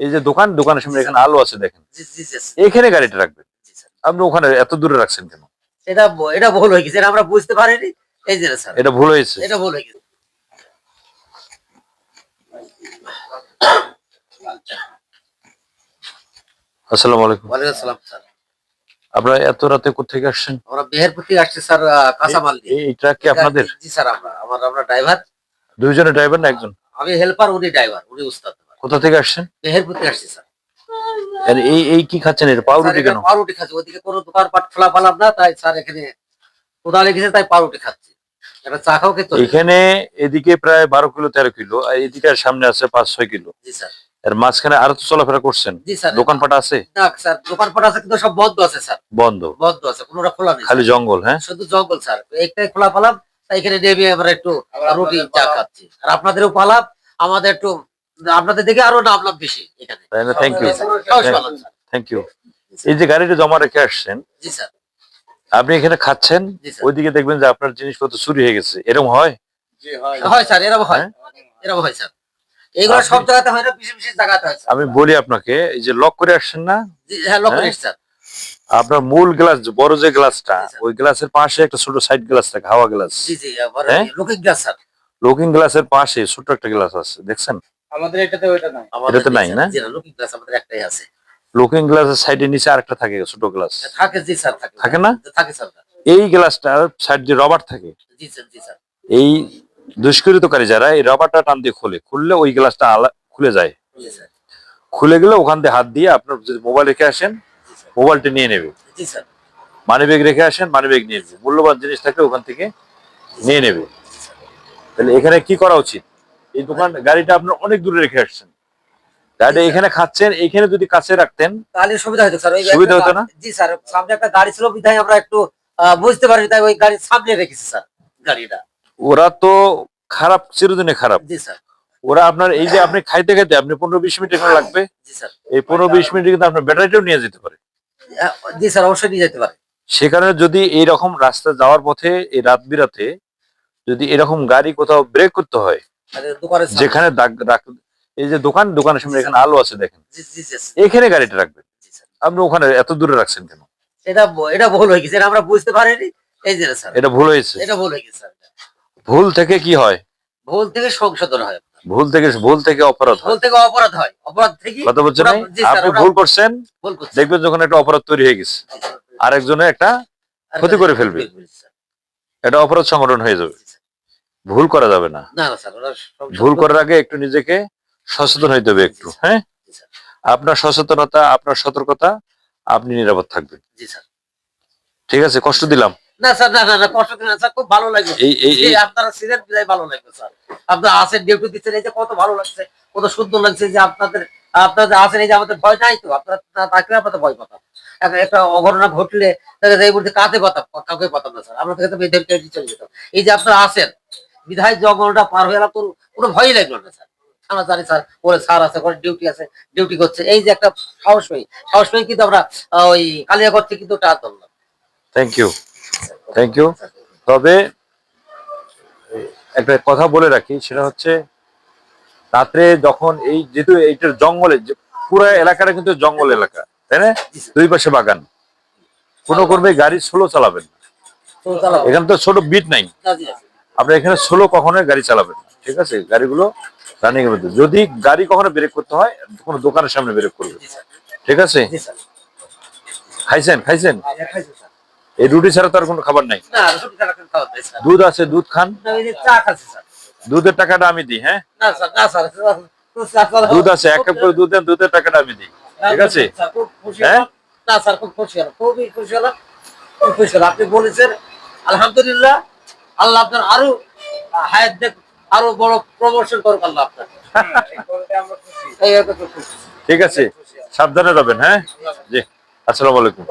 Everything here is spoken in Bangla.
এই যে দোকান দোকানের সামনে এখানে আলো আছে দেখেন। এখানে গাড়িটা রাখবেন। আপনি ওখানে এত দূরে রাখছেন কেন? এটা এটা ভুল হয়ে গেছে এটা আমরা বুঝতে পারিনি। এই যে স্যার। এটা ভুল হয়েছে। এটা ভুল হয়ে গেছে। আসসালামু আলাইকুম। ওয়ালাইকুম আসসালাম স্যার। আপনারা এত রাতে আসছেন? আমরা মেহেরপুর থেকে আসছি স্যার কাঁচামাল এই ট্রাক কি আপনাদের? জি স্যার আমরা আমার আমরা ড্রাইভার দুইজনের ড্রাইভার না একজন? আমি হেল্পার উনি ড্রাইভার উনি উস্তাদ। কোথা থেকে আসছেন? মেহেরপুর থেকে আসছি স্যার। এই এই কি খাচ্ছেন এটা? পাউরুটি কেন? এখানে পাউরুটি খাচ্ছি। ওদিকে কোনো দোকান পাট খোলা পালাম না তাই স্যার এখানে কোদাল তাই পাউরুটি খাচ্ছি। চা খাও খেতে এখানে এদিকে প্রায় বারো কিলো তেরো কিলো আর এদিকে সামনে আছে পাঁচ ছয় কিলো। জি স্যার। মাঝখানে আরও তো চলাফেরা করছেন? স্যার। দোকানপাট আছে? না স্যার দোকানপাট আছে কিন্তু সব বন্ধ আছে স্যার। বন্ধ? বন্ধ আছে কোনোটা খোলা নেই খালি জঙ্গল হ্যাঁ? শুধু জঙ্গল স্যার। একটাই খোলা পালাম তাই এখানে নেমে আমরা একটু রুটি চা খাচ্ছি। আর আপনাদেরও পালাম আমাদের একটু আপনাদের দেখে আরও নামলাম বেশি এখানে। থ্যাংক ইউ থ্যাংক ইউ এই যে গাড়িটা জমা রেখে আসছেন জি স্যার। আপনি এখানে খাচ্ছেন ওইদিকে দেখবেন যে আপনার জিনিসপত্র চুরি হয়ে গেছে। এরকম হয়? হয়। স্যার এরকম হয়। হ্যাঁ? এরকম হয় স্যার। এইগুলো সব জায়গাতে হয় না বিশেষ বিশেষ জায়গাতে হয় আমি বলি আপনাকে এই যে লক করে আসছেন না? হ্যাঁ হ্যাঁ? স্যার। আপনার মূল গ্লাস বড় যে গ্লাসটা ওই গ্লাসের পাশে একটা ছোট সাইড গ্লাস থাকে হাওয়া গ্লাস জি জি? Looking glass sir. লুকিং গ্লাসের পাশে ছোট একটা গ্লাস আছে দেখছেন? আমাদের এটাতে ওইটা নাই। এটাতে নাই না? লুকিং গ্লাস আমাদের একটাই আছে। লুকিং গ্লাসের সাইডের নিচে আরেকটা থাকে ছোট গ্লাস থাকে জি স্যার থাকে। থাকে না? থাকে স্যার এই গ্লাসটার সাইড দিয়ে রবার থাকে। জি স্যার জি স্যার এই দুষ্কৃতকারী যারা এই রবারটা টান দিয়ে খোলে। খুললে ওই গ্লাসটা আলা খুলে যায়। খুলে গেলে ওখান দিয়ে হাত দিয়ে আপনার যদি মোবাইল রেখে আসেন মোবাইলটা নিয়ে নেবে। জি মানি ব্যাগ রেখে আসেন মানি ব্যাগ নিয়ে নেবে। মূল্যবান জিনিস থাকলে ওখান থেকে নিয়ে নেবে। তাহলে এখানে কি করা উচিত? এই দোকান গাড়িটা আপনার অনেক দূরে রেখে আসছেন। গাড়িটা এখানে খাচ্ছেন এখানে যদি কাছে রাখতেন তাহলে সুবিধা হতো স্যার। সুবিধা হতো না? জি স্যার সামনে একটা গাড়ি ছিল বিধায় আমরা একটু বুঝতে পারি তাই ওই গাড়ি সামনে রেখেছি স্যার গাড়িটা। ওরা তো খারাপ চিরদিনে খারাপ। জি স্যার। ওরা আপনার এই যে আপনি খাইতে খাইতে আপনি পনেরো বিশ মিনিট এখানে লাগবে। জি স্যার। এই পনেরো বিশ মিনিট কিন্তু আপনার ব্যাটারিটাও নিয়ে যেতে পারে। জি স্যার অবশ্যই নিয়ে যেতে পারে। সেখানে যদি এইরকম রাস্তা যাওয়ার পথে এই রাত বিরাতে যদি এরকম গাড়ি কোথাও ব্রেক করতে হয় যেখানে দাগ রাখ- এই যে দোকান দোকানের সামনে এখানে আলো আছে দেখেন। এখানে গাড়িটা রাখবেন? আপনি ওখানে এত দূরে রাখছেন কেন? এটা এটা ভুল হয়ে গেছে আমরা বুঝতে পারিনি। এই যে স্যার। এটা ভুল হয়েছে। এটা ভুল হয়ে গেছে ভুল থেকে কি হয়? ভুল থেকে সংশোধন হয়। ভুল থেকে ভুল থেকে অপরাধ ভুল থেকে অপরাধ হয়। অপরাধ থেকে কথা বলছেন আপনি ভুল করছেন দেখবেন যখন একটা অপরাধ তৈরি হয়ে গেছে। আরেকজনে একটা ক্ষতি করে ফেলবে। একটা অপরাধ সংগঠন হয়ে যাবে। ভুল করা যাবে না। ভুল করার আগে একটু নিজেকে সচেতন হইতে হবে একটু হ্যাঁ? আপনার সচেতনতা আপনার সতর্কতা আপনি নিরাপদ থাকবেন। ঠিক আছে কষ্ট দিলাম। না স্যার না না না কষ্ট দিন স্যার খুব ভালো এই আপনারা সিলেট বিদায় ভালো লাগবে স্যার। আপনারা আসেন ডিউটি দিচ্ছেন এই যে কত ভালো লাগছে কত সুন্দর লাগছে যে আপনাদের আপনাদের আসেন এই যে আমাদের ভয় নাই তো আপনারা না থাকলে আপনাদের ভয় পাতাম। এখন একটা অঘটনা ঘটলে দেখা যায় এই মুহূর্তে পাতাম কাউকে পাতাম না স্যার। আমরা থেকে চলে যেতাম। এই যে আপনারা আসেন বিধায় জঙ্গলটা পার হয়ে গেলাম তো কোনো ভয়ই লাগল না স্যার? আমরা জানি স্যার ওরে স্যার আছে ওখানে ডিউটি আছে ডিউটি করছে। এই যে একটা সাহস পাই সাহস পাই কিন্তু আমরা ওই কালিয়াগড় থেকে কিন্তু টান ধরলাম। থ্যাংক ইউ থ্যাংক ইউ তবে একটা কথা বলে রাখি সেটা হচ্ছে রাত্রে যখন এই যেহেতু এইটার জঙ্গলে পুরো এলাকাটা কিন্তু জঙ্গল এলাকা তাই না? দুই পাশে বাগান। কোনো কর্মে গাড়ি স্লো চালাবেন এখানে তো ছোট বিট নাই। না, জি, জি। আপনি এখানে স্লো কখনোই গাড়ি চালাবেন ঠিক আছে? গাড়িগুলো রানিং এর মধ্যে। যদি গাড়ি কখনো ব্রেক করতে হয় কোনো দোকানের সামনে ব্রেক করবে। ঠিক আছে? খাইছেন খাইছেন? হ্যাঁ, স্যার। এই রুটি ছাড়া তো আর কোনো খাবার নাই? দুধ আছে দুধ খান। দুধের টাকাটা আমি দিই হ্যাঁ? দুধ আছে এক কাপ করে দুধ দেন দুধের টাকাটা আমি দিই। ঠিক আছে? হ্যাঁ? না স্যার খুব খুশি হলাম খুবই খুশি হলাম খুশি হলাম। আপনি বলেছেন আলহামদুলিল্লাহ আল্লাহ আপনার আরও হায়াত দেখ, আরও বড় প্রমোশন করুক আল্লাহ আপনার। ঠিক আছে, সাবধানে যাবেন হ্যাঁ? জি, আসসালামু আলাইকুম।